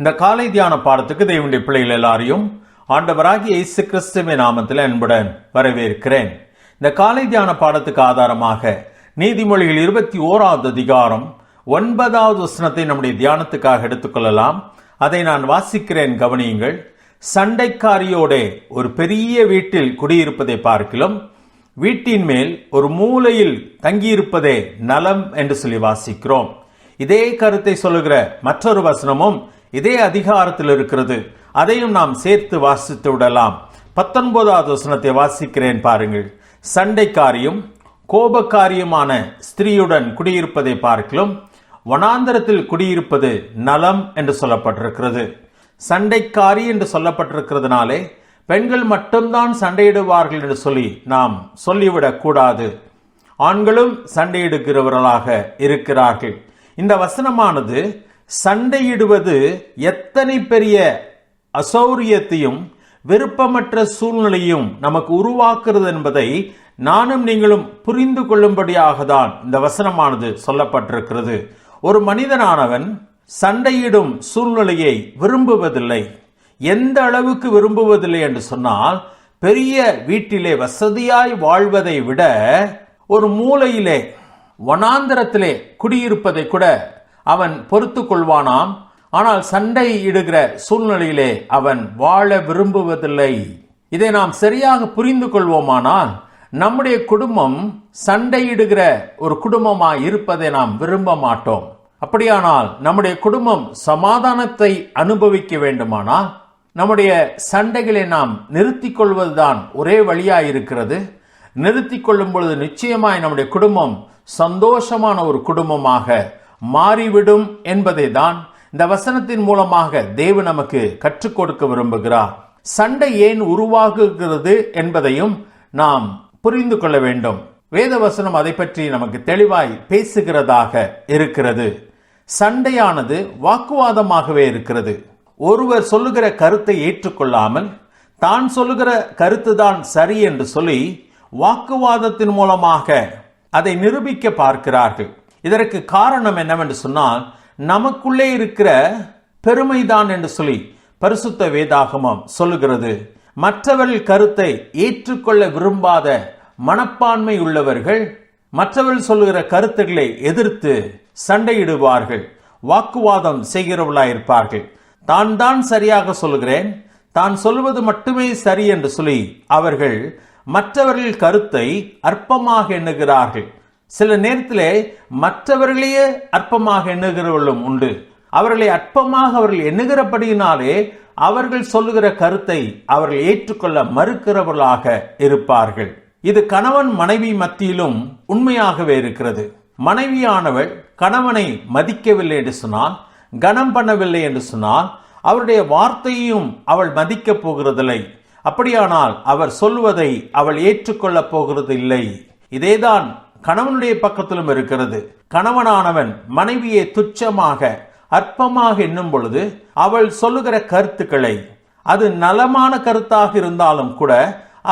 இந்த காலை தியான பாடத்துக்கு தேவனுடைய பிள்ளைகள் எல்லாரையும் ஆண்டவராகிய இயேசு கிறிஸ்துவின் நாமத்தில் அன்புடன் வரவேற்கிறேன். இந்த காலை தியான பாடத்துக்கு ஆதாரமாக நீதிமொழிகள் இருபத்தி ஓராவது அதிகாரம் ஒன்பதாவது வசனத்தை நம்முடைய தியானத்துக்காக எடுத்துக்கொள்ளலாம். அதை நான் வாசிக்கிறேன் கவனியுங்கள். சண்டைக்காரியோடே ஒரு பெரிய வீட்டில் குடியிருப்பதை பார்க்கிலும் வீட்டின் மேல் ஒரு மூலையில் தங்கியிருப்பதே நலம் என்று சொல்லி வாசிக்கிறோம். இதே கருத்தை சொல்லுகிற மற்றொரு வசனமும் இதே அதிகாரத்தில் இருக்கிறது. அதையும் நாம் சேர்த்து வாசித்து விடலாம். பத்தொன்பதாவது வசனத்தை வாசிக்கிறேன் பாருங்கள். சண்டைக்காரியும் கோபக்காரியுமான ஸ்திரீயுடன் குடியிருப்பதை பார்க்கலாம். வனாந்தரத்தில் குடியிருப்பது நலம் என்று சொல்லப்பட்டிருக்கிறது. சண்டைக்காரி என்று சொல்லப்பட்டிருக்கிறதுனாலே பெண்கள் மட்டும்தான் சண்டையிடுவார்கள் என்று சொல்லி நாம் சொல்லிவிடக் கூடாது. ஆண்களும் சண்டையிடுகிறவர்களாக இருக்கிறார்கள். இந்த வசனமானது சண்டையிடுவது எத்தனை பெரிய அசௌரியத்தையும் விருப்பமற்ற சூழ்நிலையும் நமக்கு உருவாக்குறது என்பதை நானும் நீங்களும் புரிந்து கொள்ளும்படியாக தான் இந்த வசனமானது சொல்லப்பட்டிருக்கிறது. ஒரு மனிதனானவன் சண்டையிடும் சூழ்நிலையை விரும்புவதில்லை. எந்த அளவுக்கு விரும்புவதில்லை என்று சொன்னால் பெரிய வீட்டிலே வசதியாய் வாழ்வதை விட ஒரு மூலையிலே வனாந்தரத்திலே குடியிருப்பதை கூட அவன் பொறுத்து கொள்வானாம். ஆனால் சண்டை இடுகிற சூழ்நிலையிலே அவன் வாழ விரும்புவதில்லை. இதை நாம் சரியாக புரிந்து கொள்வோமானால் நம்முடைய குடும்பம் சண்டையிடுகிற ஒரு குடும்பமாய் இருப்பதை நாம் விரும்ப மாட்டோம். அப்படியானால் நம்முடைய குடும்பம் சமாதானத்தை அனுபவிக்க வேண்டுமானால் நம்முடைய சண்டைகளை நாம் நிறுத்தி கொள்வதுதான் ஒரே வழியாக இருக்கிறது நிறுத்தி கொள்ளும் பொழுது நிச்சயமாய் நம்முடைய குடும்பம் சந்தோஷமான ஒரு குடும்பமாக மாறிவிடும் என்பதை தான் இந்த வசனத்தின் மூலமாக தேவ நமக்கு கற்றுக் கொடுக்க விரும்புகிறார். சண்டை ஏன் உருவாகுகிறது என்பதையும் நாம் புரிந்து கொள்ள வேண்டும். வேத வசனம் அதை பற்றி நமக்கு தெளிவாய் பேசுகிறதாக இருக்கிறது. சண்டையானது வாக்குவாதமாகவே இருக்கிறது. ஒருவர் சொல்லுகிற கருத்தை ஏற்றுக்கொள்ளாமல் தான் சொல்லுகிற கருத்து தான் சரி என்று சொல்லி வாக்குவாதத்தின் மூலமாக அதை நிரூபிக்க பார்க்கிறார்கள். இதற்கு காரணம் என்னவென்று சொன்னால் நமக்குள்ளே இருக்கிற பெருமைதான் என்று சொல்லி பரிசுத்த வேதாகமம் சொல்லுகிறது. மற்றவர்கள் கருத்தை ஏற்றுக்கொள்ள விரும்பாத மனப்பான்மை உள்ளவர்கள் மற்றவர்கள் சொல்லுகிற கருத்துக்களை எதிர்த்து சண்டையிடுவார்கள் வாக்குவாதம் செய்கிறவர்களாயிருப்பார்கள் தான் தான் சரியாக சொல்லுகிறேன் தான் சொல்வது மட்டுமே சரி என்று சொல்லி அவர்கள் மற்றவர்கள் கருத்தை அற்பமாக எண்ணுகிறார்கள். சில நேரத்திலே மற்றவர்களையே அற்பமாக எண்ணுகிறவர்களும் உண்டு. அவர்களை அற்பமாக அவர்கள் எண்ணுகிறபடியினாலே அவர்கள் சொல்லுகிற கருத்தை அவர்கள் ஏற்றுக்கொள்ள மறுக்கிறவர்களாக இருப்பார்கள். இது கணவன் மனைவி மத்தியிலும் உண்மையாகவே இருக்கிறது. மனைவியானவள் கணவனை மதிக்கவில்லை என்று சொன்னால் கனம் பண்ணவில்லை என்று சொன்னால் அவருடைய வார்த்தையும் அவள் மதிக்கப் போகிறதில்லை. அப்படியானால் அவர் சொல்வதை அவள் ஏற்றுக்கொள்ளப் போகிறது இல்லை இதேதான் கணவனுடைய பக்கத்திலும் இருக்கிறது. கணவனானவன் மனைவியை துச்சமாக அற்பமாக எண்ணும் பொழுது அவள் சொல்லுகிற கருத்துக்களை அது நலமான கருத்தாக இருந்தாலும் கூட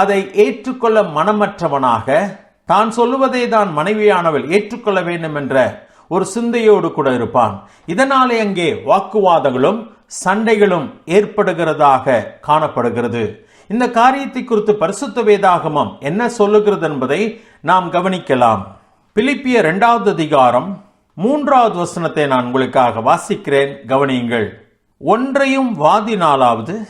அதை ஏற்றுக்கொள்ள மனமற்றவனாக தான் சொல்லுவதை தான் மனைவியானவள் ஏற்றுக்கொள்ள வேண்டும் என்ற ஒரு சிந்தையோடு கூட இருப்பான். இதனாலே அங்கே வாக்குவாதங்களும் சண்டைகளும் ஏற்படுகிறதாக காணப்படுகிறது. இந்த காரியத்தை குறித்து பரிசுத்த வேதாகமம் என்ன சொல்லுகிறது என்பதை நாம் கவனிக்கலாம். பிலிப்பிய இரண்டாவது அதிகாரம் மூன்றாவது வசனத்தை நான் உங்களுக்காக வாசிக்கிறேன். கவனியுங்கள். ஒன்றையும் வாதினாலாவது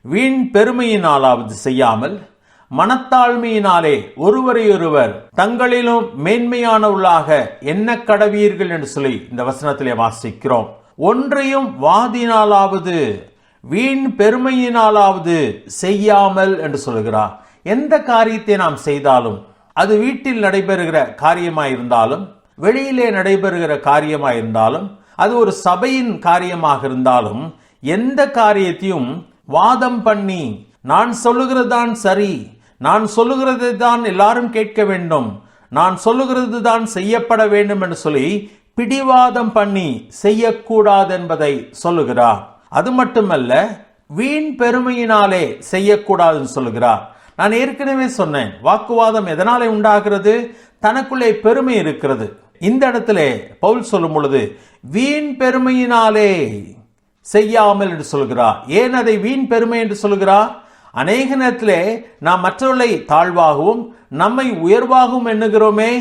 வீண் பெருமையினாலாவது செய்யாமல் மனத்தாழ்மையினாலே ஒருவரையொருவர் தங்களிலும் மேன்மையானவர்களாக என்ன கடவீர்கள் என்று சொல்லி இந்த வசனத்திலே வாசிக்கிறோம். ஒன்றையும் வாதினாலாவது வீண் பெருமையினாலாவது செய்யாமல் என்று சொல்கிறார் எந்த காரியத்தை நாம் செய்தாலும் அது வீட்டில் நடைபெறுகிற காரியமாக இருந்தாலும் வெளியிலே நடைபெறுகிற காரியமாக இருந்தாலும் அது ஒரு சபையின் காரியமாக இருந்தாலும் எந்த காரியத்தையும் வாதம் பண்ணி நான் சொல்லுகிறது தான் சரி நான் சொல்லுகிறது தான் எல்லாரும் கேட்க வேண்டும் நான் சொல்லுகிறது தான் செய்யப்பட வேண்டும் என்று சொல்லி பிடிவாதம் பண்ணி செய்யக்கூடாது என்பதை சொல்லுகிறார். அது மட்டுமல்ல வீண் பெருமையினாலே செய்யக்கூடாதுன்னு சொல்லுகிறார். நான் ஏற்கனவே சொன்னேன் வாக்குவாதம் எதனாலே உண்டாகிறது? தனக்குள்ளே பெருமை இருக்கிறது. இந்த இடத்துல பவுல் சொல்லும் பொழுது வீண் பெருமையினாலே செய்யாமல் என்று சொல்கிறார். ஏன் அதை வீண் பெருமை என்று சொல்கிறார்? அநேக நேரத்திலே நாம் மற்றவர்களை தாழ்வாகவும் நம்மை உயர்வாகவும் எண்ணுகிறோமே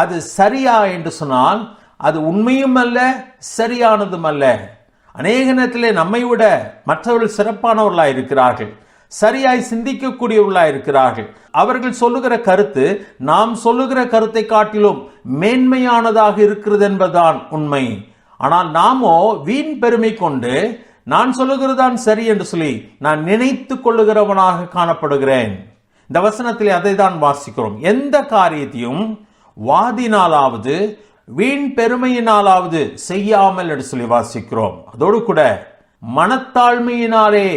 அது சரியா என்று சொன்னால் அது உண்மையும் அல்ல சரியானதும் அல்ல. அநேக நேரத்திலே நம்மை விட மற்றவர்கள் சிறப்பானவர்களாக இருக்கிறார்கள் சரியாய் சிந்திக்கக்கூடியவர்களாக இருக்கிறார்கள் அவர்கள் சொல்லுகிற கருத்து நாம் சொல்லுகிற கருத்தை காட்டிலும் மேன்மையானதாக இருக்கிறது என்பதுதான் உண்மை. ஆனால் நாமோ வீண் பெருமை கொண்டு நான் சொல்லுகிறதான் சரி என்று சொல்லி நான் நினைத்து கொள்ளுகிறவனாக காணப்படுகிறேன். இந்த வசனத்தில் அதை தான் வாசிக்கிறோம். எந்த காரியத்தையும் வாதினாலாவது வீண் பெருமையினாலாவது செய்யாமல் என்று சொல்லி வாசிக்கிறோம். அதோடு கூட மனத்தாழ்மையினாலே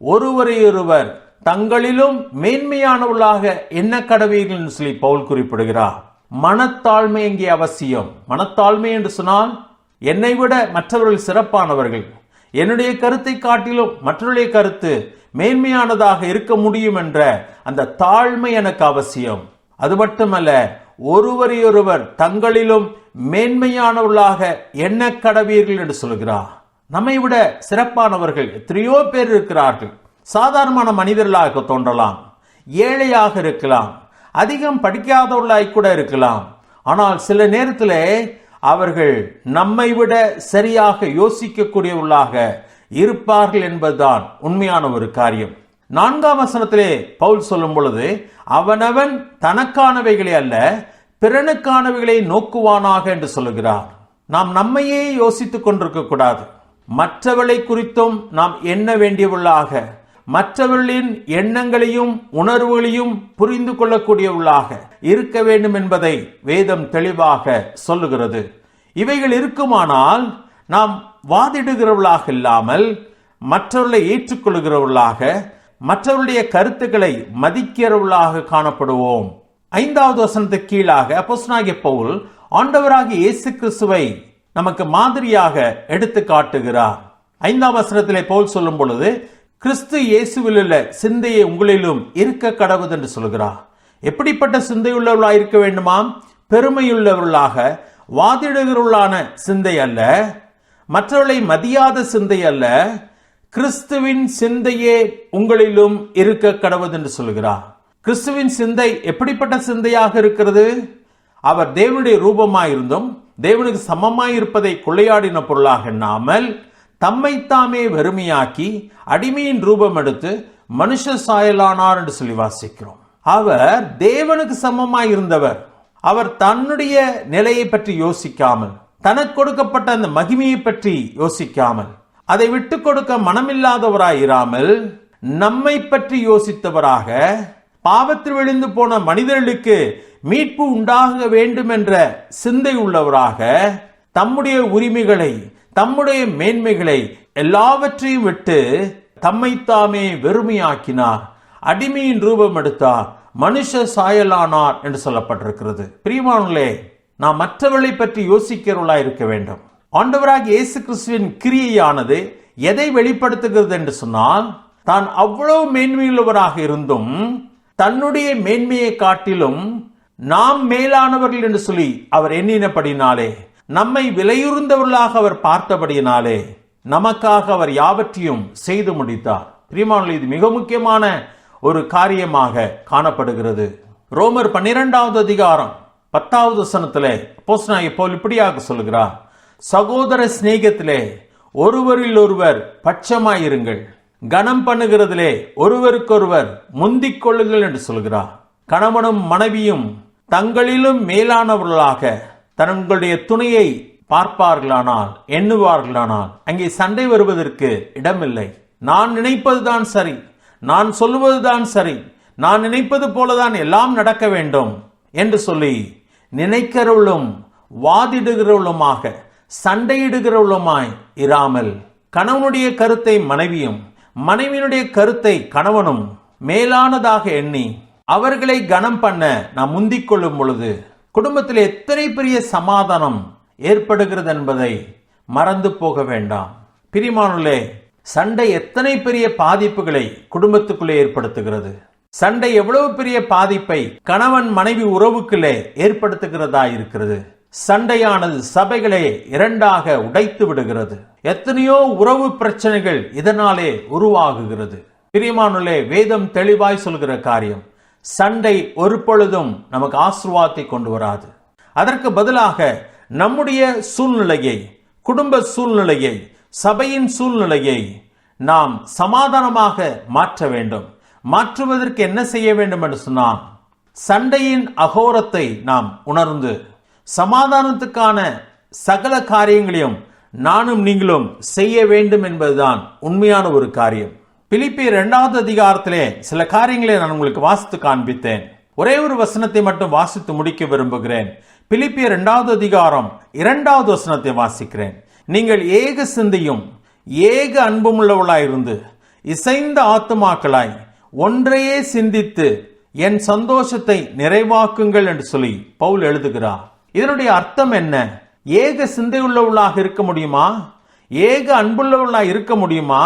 ஒருவரையொருவர் தங்களிலும் மேன்மையானவர்களாக என்ன கடவீர்கள் என்று சொல்லி பவுல் குறிப்பிடுகிறார். மனத்தாழ்மை இங்கே அவசியம்? மனத்தாழ்மை என்று சொன்னால் என்னை விட மற்றவர்கள் சிறப்பானவர்கள். என்னுடைய கருத்தை காட்டிலும் மற்றவருடைய கருத்து மேன்மையானதாக இருக்க முடியும் என்ற அந்த தாழ்மை எனக்கு அவசியம். அது மட்டுமல்ல ஒருவரையொருவர் தங்களிலும் மேன்மையானவர்களாக என்ன கடவீர்கள் என்று சொல்கிறார். நம்மை விட சிறப்பானவர்கள் எத்தனையோ பேர் இருக்கிறார்கள். சாதாரணமான மனிதர்களாக தோன்றலாம். ஏழையாக இருக்கலாம். அதிகம் படிக்காதவர்களாய் கூட இருக்கலாம். ஆனால் சில நேரத்தில் அவர்கள் நம்மை விட சரியாக யோசிக்கக்கூடியவர்களாக இருப்பார்கள் என்பதுதான் உண்மையான ஒரு காரியம். நான்காம் வசனத்திலே பவுல் சொல்லும் பொழுது அவனவன் தனக்கானவைகளை அல்ல பிறனுக்கானவைகளை நோக்குவானாக என்று சொல்லுகிறார். நாம் நம்மையே யோசித்துக் கொண்டிருக்க கூடாது. மற்றவளை குறித்தும் நாம் எண்ண வேண்டியவர்களாக மற்றவர்களின் எண்ணங்களையும் உணர்வுகளையும் புரிந்து கொள்ளக்கூடியவர்களாக இருக்க வேண்டும் என்பதை வேதம் தெளிவாக சொல்லுகிறது. இவைகள் இருக்குமானால் நாம் வாதிடுகிறவர்களாக இல்லாமல் மற்றவர்களை ஏற்றுக்கொள்கிறவர்களாக மற்றவருடைய கருத்துக்களை மதிக்கிறவர்களாக காணப்படுவோம். ஐந்தாவது வசனத்துக்கு கீழாக அப்போஸ்தலனாகிய பவுல் ஆண்டவராக இயேசு கிறிஸ்துவை நமக்கு மாதிரியாக எடுத்து காட்டுகிறார். ஐந்தாம் வசனத்திலே போல் சொல்லும் பொழுது கிறிஸ்து இயேசுவில் உள்ள சிந்தையை உங்களிலும் இருக்க கடவுது என்று சொல்கிறார். எப்படிப்பட்ட சிந்தையுள்ளவர்களாக இருக்க வேண்டுமாம்? பெருமையுள்ளவர்களாக வாதிடுகிறவர்களான சிந்தை அல்ல மற்றவர்களை மதியாத சிந்தை அல்ல கிறிஸ்துவின் சிந்தையே உங்களிலும் இருக்க கடவுது என்று சொல்கிறார். கிறிஸ்துவின் சிந்தை எப்படிப்பட்ட சிந்தையாக இருக்கிறது? அவர் தேவனுடைய ரூபமாயிருந்தும் தேவனுக்கு சமமாய் இருப்பதை கொள்ளையாடின பொருளாக எண்ணாமல் தம்மைத்தாமே வெறுமையாக்கி அடிமையின் ரூபம் எடுத்து மனுஷ சாயலானார் என்று சொல்லி வாசிக்கிறோம். அவர் தேவனுக்கு சமமாய் இருந்தவர். அவர் தன்னுடைய நிலையை பற்றி யோசிக்காமல் தனக்கு கொடுக்கப்பட்ட அந்த மகிமையை பற்றி யோசிக்காமல் அதை விட்டு கொடுக்க மனமில்லாதவராயிராமல் நம்மை பற்றி யோசித்தவராக பாவத்தில் விழுந்து போன மனிதர்களுக்கு மீட்பு உண்டாக வேண்டும் என்ற சிந்தை உள்ளவராக தம்முடைய உரிமைகளை தம்முடைய மேன்மைகளை எல்லாவற்றையும் விட்டு தம்மை தாமே வெறுமையாக்கினார். அடிமையின் ரூபம் எடுத்தார். மனுஷ சாயலானார் என்று சொல்லப்பட்டிருக்கிறது. பிரியமானே நாம் மற்றவர்களை பற்றி யோசிக்கிறவர்களா இருக்க வேண்டும். ஆண்டவராக இயேசு கிறிஸ்துவின் கிரியையானது எதை வெளிப்படுத்துகிறது என்று சொன்னால் தான் அவ்வளவு மேன்மையுள்ளவராக இருந்தும் தன்னுடைய மேன்மையை காட்டிலும் நாம் மேலானவர்கள் என்று சொல்லி அவர் எண்ணினபடினாலே நம்மை விலையுறுந்தவர்களாக அவர் பார்த்தபடியினாலே நமக்காக அவர் யாவற்றையும் செய்து முடித்தார். பிரியமானவர்களே இது மிக முக்கியமான ஒரு காரியமாக காணப்படுகிறது. ரோமர் பன்னிரெண்டாவது அதிகாரம் பத்தாவது சனத்திலே அப்போஸ்தலனாகிய போல் இப்படியாக சொல்கிறார் சகோதர சிநேகத்திலே ஒருவரில் ஒருவர் பட்சமாயிருங்கள். கனம் பண்ணுகிறதிலே ஒருவருக்கொருவர் முந்திக் கொள்ளுங்கள் என்று சொல்கிறார். கணவனும் மனைவியும் தங்களிலும் மேலானவர்களாக தங்களுடைய துணையை பார்ப்பார்களானால் எண்ணுவார்களானால் அங்கே சண்டை வருவதற்கு இடமில்லை. நான் நினைப்பதுதான் சரி நான் சொல்லுவதுதான் சரி நான் நினைப்பது போலதான் எல்லாம் நடக்க வேண்டும் என்று சொல்லி நினைக்கிறவளும் வாதிடுகிறவளுமாக சண்டையிடுகிறவளுமாய் இராமல் கணவனுடைய கருத்தை மனைவியும் மனைவியினுடைய கருத்தை கணவனும் மேலானதாக எண்ணி அவர்களை கனம் பண்ண நாம் முந்திக் கொள்ளும் பொழுது குடும்பத்தில் எத்தனை பெரிய சமாதானம் ஏற்படுகிறது என்பதை மறந்து போக வேண்டாம். பிரிமானுலே சண்டை எத்தனை பெரிய பாதிப்புகளை குடும்பத்துக்குள்ளே ஏற்படுத்துகிறது? சண்டை எவ்வளவு பெரிய பாதிப்பை கணவன் மனைவி உறவுக்குள்ளே ஏற்படுத்துகிறதா இருக்கிறது? சண்டையானது சபைகளை இரண்டாக உடைத்து விடுகிறது. எத்தனையோ உறவு பிரச்சனைகள் இதனாலே உருவாகுகிறது. பிரியமானுள்ளே வேதம் தெளிவாய் சொல்கிற காரியம் சண்டை ஒரு பொழுதும் நமக்கு ஆசிர்வாதத்தை கொண்டு வராது. அதற்கு பதிலாக நம்முடைய சூழ்நிலையை குடும்ப சூழ்நிலையை சபையின் சூழ்நிலையை நாம் சமாதானமாக மாற்ற வேண்டும். மாற்றுவதற்கு என்ன செய்ய வேண்டும் என்று சொன்னால் சண்டையின் அகோரத்தை நாம் உணர்ந்து சமாதானத்துக்கான சகல காரியங்களையும் நானும் நீங்களும் செய்ய வேண்டும் என்பதுதான் உண்மையான ஒரு காரியம். பிலிப்பி இரண்டாவது அதிகாரத்திலே சில காரியங்களை நான் உங்களுக்கு வாசித்து காண்பித்தேன். ஒரே ஒரு வசனத்தை மட்டும் வாசித்து முடிக்க விரும்புகிறேன். பிலிப்பிய இரண்டாவது அதிகாரம் இரண்டாவது வசனத்தை வாசிக்கிறேன். நீங்கள் ஏக சிந்தையும் ஏக அன்புமுள்ளவளாயிருந்து இசைந்த ஆத்துமாக்களாய் ஒன்றையே சிந்தித்து என் சந்தோஷத்தை நிறைவாக்குங்கள் என்று சொல்லி பவுல் எழுதுகிறார். இதனுடைய அர்த்தம் என்ன? ஏக சிந்தையுள்ளவளாக இருக்க முடியுமா? ஏக அன்புள்ளவளாக இருக்க முடியுமா?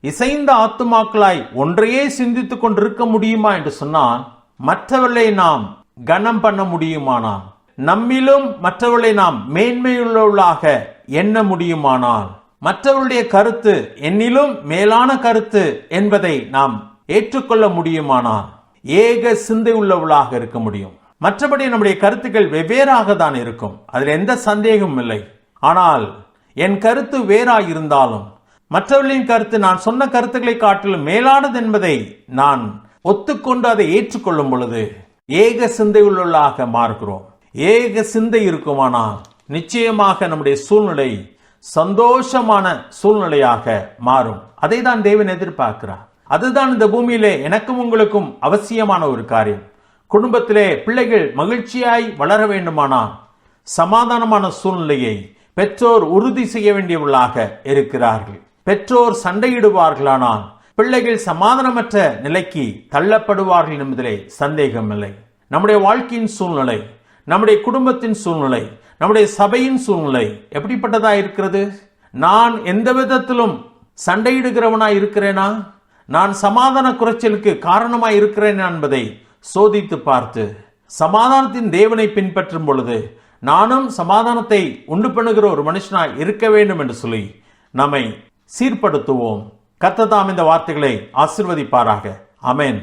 இசைந்த ஆத்துமாக்களாய் ஒன்றையே சிந்தித்துக் கொண்டிருக்க முடியுமா என்று சொன்னால் மற்றவர்களை நாம் கனம் பண்ண முடியுமானால் நம்மிலும் மற்றவர்களை நாம் மேன்மையுள்ளவளாக எண்ண முடியுமானால் மற்றவருடைய கருத்து என்னிலும் மேலான கருத்து என்பதை நாம் ஏற்றுக்கொள்ள முடியுமானால் ஏக சிந்தை உள்ளவளாக இருக்க முடியும். மற்றபடி நம்முடைய கருத்துக்கள் வெவ்வேறாக தான் இருக்கும். அதில் எந்த சந்தேகமும் இல்லை. ஆனால் என் கருத்து வேறாக இருந்தாலும் மற்றவர்களின் கருத்து நான் சொன்ன கருத்துக்களை காட்டிலும் மேலானது என்பதை நான் ஒத்துக்கொண்டு அதை ஏற்றுக்கொள்ளும் பொழுது ஏக சிந்தை உள்ளாக மாறுகிறோம். ஏக சிந்தை இருக்குமானால் நிச்சயமாக நம்முடைய சூழ்நிலை சந்தோஷமான சூழ்நிலையாக மாறும். அதை தான் தேவன் எதிர்பார்க்கிறார். அதுதான் இந்த பூமியிலே எனக்கும் உங்களுக்கும் அவசியமான ஒரு காரியம். குடும்பத்திலே பிள்ளைகள் மகிழ்ச்சியாய் வளர வேண்டுமானால் சமாதானமான சூழ்நிலையை பெற்றோர் உறுதி செய்ய வேண்டியவர்களாக இருக்கிறார்கள். பெற்றோர் சண்டையிடுவார்களானால் பிள்ளைகள் சமாதானமற்ற நிலைக்கு தள்ளப்படுவார்கள் என்பதிலே சந்தேகமில்லை நம்முடைய வாழ்க்கையின் சூழ்நிலை நம்முடைய குடும்பத்தின் சூழ்நிலை நம்முடைய சபையின் சூழ்நிலை எப்படிப்பட்டதா இருக்கிறது? நான் எந்த விதத்திலும் சண்டையிடுகிறவனாய் இருக்கிறேனா? நான் சமாதான குறைச்சலுக்கு காரணமாய் இருக்கிறேன் என்பதை சோதித்து பார்த்து சமாதானத்தின் தேவனை பின்பற்றும் பொழுது நானும் சமாதானத்தை உண்டு பண்ணுகிற ஒரு மனுஷனாய் இருக்க வேண்டும் என்று சொல்லி நம்மை சீர்படுத்துவோம். கத்ததாம் இந்த வார்த்தைகளை ஆசிர்வதிப்பாராக. அமேன்